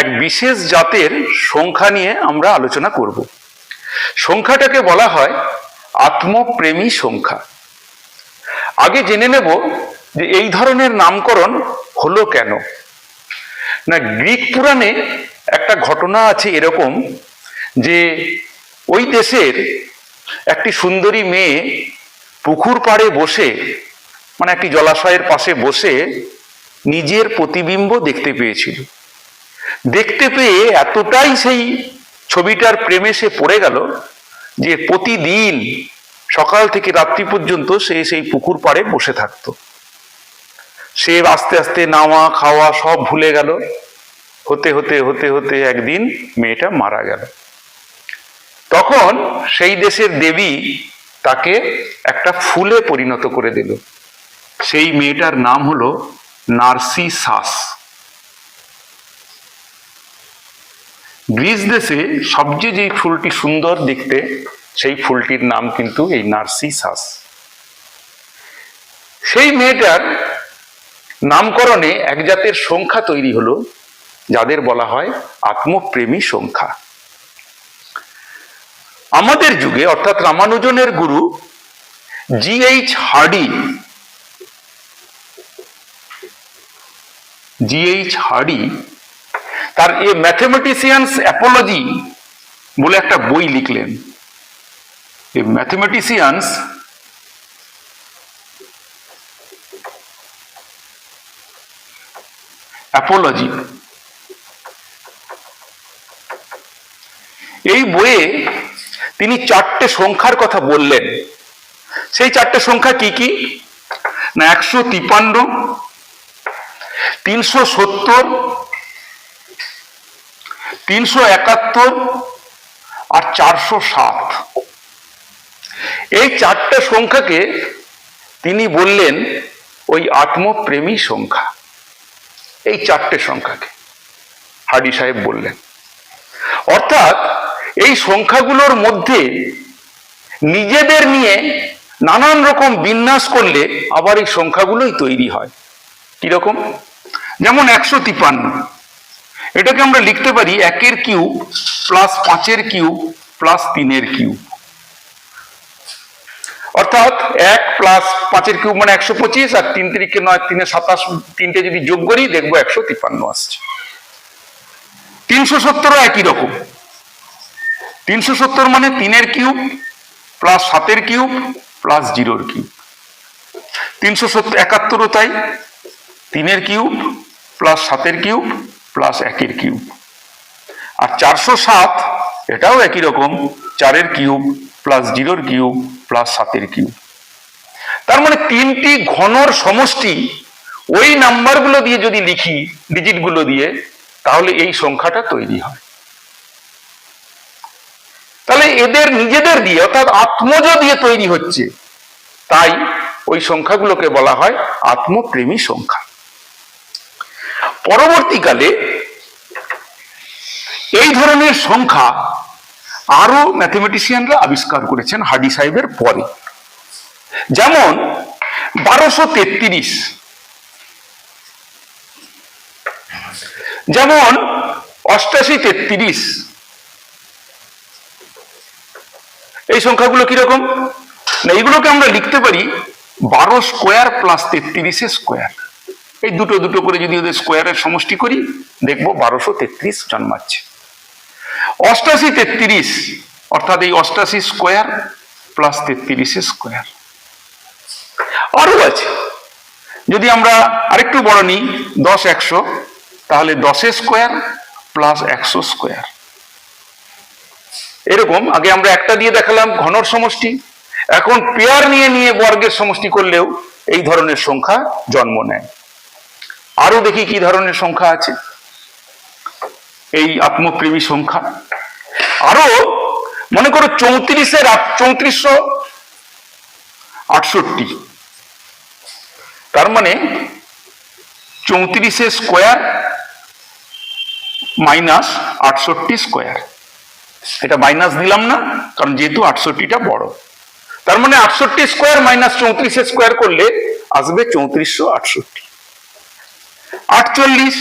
এক বিশেষ জাতের সংখ্যা নিয়ে আমরা আলোচনা করব। সংখ্যাটাকে বলা হয় আত্মপ্রেমী সংখ্যা। আগে জেনে নেব যে এই ধরনের নামকরণ হলো কেন। না, গ্রিক পুরাণে একটা ঘটনা আছে এরকম যে ওই দেশের একটি সুন্দরী মেয়ে পুকুর পাড়ে বসে মানে একটি জলাশয়ের পাশে বসে নিজের প্রতিবিম্ব দেখতে পেয়েছিল। দেখতে পেয়ে এতটাই সেই ছবিটার প্রেমে সে পড়ে গেল যে প্রতিদিন সকাল থেকে রাত্রি পর্যন্ত সে সেই পুকুর পাড়ে বসে থাকতো। সে আস্তে আস্তে নাওয়া খাওয়া সব ভুলে গেল। হতে হতে হতে হতে একদিন মেয়েটা মারা গেল। তখন সেই দেশের দেবী তাকে একটা ফুলে পরিণত করে দিল। সেই মেয়েটার নাম হলো নার্সিসাস। গ্রিস দেশে সবচেয়ে যে ফুলটি সুন্দর দেখতে, সেই ফুলটির নাম কিন্তু এই নার্সিসাস। সেই মেয়েটার নামকরণে এক জাতের সংখ্যা তৈরি হলো, যাদের বলা হয় আত্মপ্রেমী সংখ্যা। আমাদের যুগে, অর্থাৎ রামানুজনের গুরু G H Hardy, G H Hardy তার এ ম্যাথমেটিসিয়ানস অ্যাপোলজি বলে একটা বই লিখলেন। এ ম্যাথমেটিসিয়ানস অ্যাপোলজি এই বইয়ে তিনি চারটে সংখ্যার কথা বললেন। সেই চারটে সংখ্যা কি কি? না, একশো তিপান্ন তিনশো সত্তর তিনশো একাত্তর আর চারশো সাত এই চারটে সংখ্যাকে তিনি বললেন ওই আত্মপ্রেমী সংখ্যা। এই চারটে সংখ্যাকে হাডি সাহেব বললেন। অর্থাৎ এই সংখ্যাগুলোর মধ্যে নিজেদের নিয়ে নানান রকম বিন্যাস করলে আবার এই সংখ্যাগুলোই তৈরি হয়। কীরকম? যেমন একশো তিপান্ন। এটাকে আমরা লিখতে পারি একের কিউব প্লাস পাঁচের কিউব প্লাস তিনের কিউব। অর্থাৎ এক প্লাস পাঁচের কিউব মানে একশো পঁচিশ আর তিন তিরিকে নয়, তিনে সাতাশ, তিনটে যদি যোগ করি দেখব একশো তিপ্পান্ন আসছে। তিনশো সত্তরও একই রকম। তিনশো সত্তর মানে তিনের কিউব প্লাস সাতের কিউব প্লাস জিরোর কিউব। তিনশো সত্তর, একাত্তরও তাই। তিনের কিউব প্লাস সাতের কিউব প্লাস একের কিউব আর চারশো সাত, এটাও একই রকম, চারের কিউব প্লাস জিরোর কিউব প্লাস সাতের কিউব তার মানে তিনটি ঘনর সমষ্টি ওই নাম্বারগুলো দিয়ে যদি লিখি ডিজিটগুলো দিয়ে, তাহলে এই সংখ্যাটা তৈরি হয়। তাহলে এদের নিজেদের দিয়ে, অর্থাৎ আত্মজ দিয়ে তৈরি হচ্ছে, তাই ওই সংখ্যাগুলোকে বলা হয় আত্মপ্রেমী সংখ্যা। পরবর্তীকালে এই ধরনের সংখ্যা আরও ম্যাথমেটিশিয়ানরা আবিষ্কার করেছেন হাডি সাহেবের পরে। যেমন বারোশো তেত্রিশ। যেমন অষ্টাশি তেত্রিশ। এই সংখ্যাগুলো কীরকম? না, এইগুলোকে আমরা লিখতে পারি বারো স্কোয়ার প্লাস তেত্রিশের স্কোয়ার। এই দুটো দুটো করে যদি ওদের স্কোয়ারের সমষ্টি করি, দেখব বারোশো তেত্রিশ জন্মাচ্ছে। অষ্টাশি তেত্রিশ, অর্থাৎ এই অষ্টাশি স্কোয়ার প্লাস তেত্রিশের স্কোয়ার। আরও আছে। যদি আমরা আরেকটু বড় নিই, দশ একশো, তাহলে দশের স্কোয়ার প্লাস একশো স্কোয়ার। এরকম, আগে আমরা একটা দিয়ে দেখালাম ঘনর সমষ্টি। এখন পেয়ার নিয়ে নিয়ে বর্গের সমষ্টি করলেও এই ধরনের সংখ্যা জন্ম নেয়। আরও দেখি কি ধরনের সংখ্যা আছে। এই আত্মপ্রেমী সংখ্যা। আরও মনে করো চৌত্রিশের চৌত্রিশশো আটষট্টি। তার মানে চৌত্রিশে স্কোয়ার মাইনাস আটষট্টি স্কোয়ার। এটা মাইনাস দিলাম না, কারণ যেহেতু আটষট্টিটা বড়। তার মানে আটষট্টি স্কোয়ার মাইনাস চৌত্রিশে স্কোয়ার করলে আসবে চৌত্রিশশো আটষট্টি। আটচল্লিশ,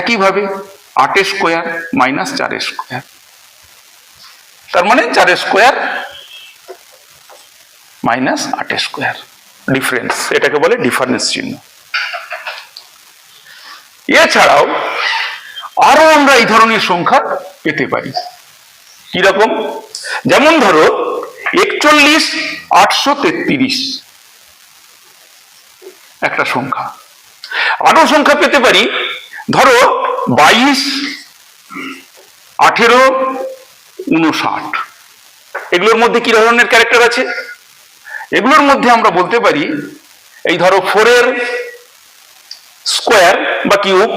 একইভাবে আটের স্কোয়ার মাইনাস চারের স্কোয়ার। তার মানে চারের স্কোয়ার মাইনাস আটের স্কোয়ার। ডিফারেন্স এটাকে বলে ডিফারেন্স চিহ্ন। এছাড়াও আরও আমরা এই ধরনের সংখ্যা পেতে পারি। কীরকম যেমন ধরো, একচল্লিশ আটশো তেত্রিশ। একটা সংখ্যা। আরও সংখ্যা পেতে পারি, ধরো বাইশ, আঠেরো, উনষাট। এগুলোর মধ্যে কি ধরনের ক্যারেক্টার আছে? এগুলোর মধ্যে আমরা বলতে পারি, এই ধরো ফোরের স্কোয়ার বা কিউব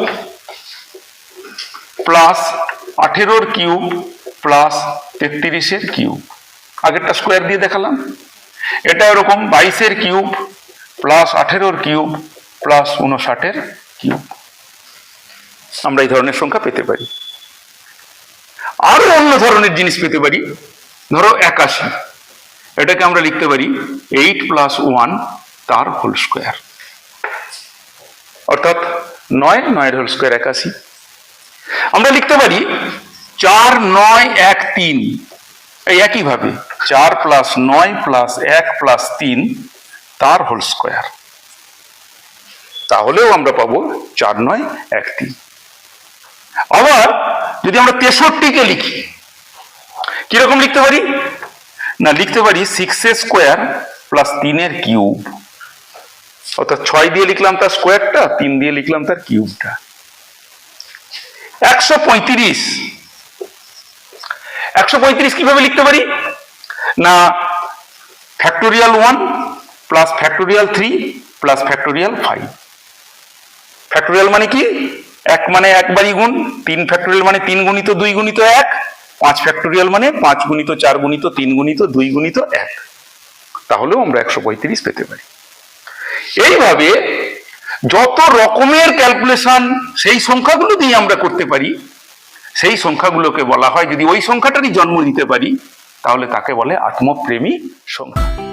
প্লাস আঠেরোর কিউব প্লাস তেত্রিশের কিউব আগেরটা স্কোয়ার দিয়ে দেখালাম। এটা এরকম বাইশের কিউব প্লাস আঠেরোর কিউব প্লাস উনষাটের কিউব আমরা এই ধরনের সংখ্যা পেতে পারি। আরও অন্য ধরনের জিনিস পেতে পারি। ধরো একাশি। এটাকে আমরা লিখতে পারি এইট প্লাস ওয়ান তার হোল স্কোয়ার। অর্থাৎ নয়, নয়ের হোল স্কোয়ার একাশি। আমরা লিখতে পারি চার, নয়, এক, তিন। এই একইভাবে চার প্লাস নয় প্লাস এক প্লাস তিন তার হোল স্কোয়ার। তাহলেও আমরা পাবো চার, নয়, এক, তিন। আবার যদি আমরা তেষট্টিকে লিখি, কীরকম লিখতে পারি? না, লিখতে পারি সিক্স এর স্কোয়ার প্লাস তিনের কিউব অর্থাৎ ছয় দিয়ে লিখলাম তার স্কোয়ারটা তিন দিয়ে লিখলাম তার কিউবটা একশো পঁয়ত্রিশ। একশো পঁয়ত্রিশ কীভাবে লিখতে পারি? না factorial one plus factorial three plus factorial five factorial মানে কি? এক মানে একবারই গুণ, তিন ফ্যাক্টোরিয়াল মানে তিন গুণিত দুই গুণিত এক, পাঁচ ফ্যাক্টোরিয়াল মানে পাঁচ গুণিত চার গুণিত তিন গুণিত দুই গুণিত এক। তাহলেও আমরা একশো পঁয়ত্রিশ পেতে পারি। এইভাবে যত রকমের ক্যালকুলেশন সেই সংখ্যাগুলো দিয়ে আমরা করতে পারি, সেই সংখ্যাগুলোকে বলা হয়, যদি ওই সংখ্যাটারই জন্ম দিতে পারি, তাহলে তাকে বলে আত্মপ্রেমী সংখ্যা।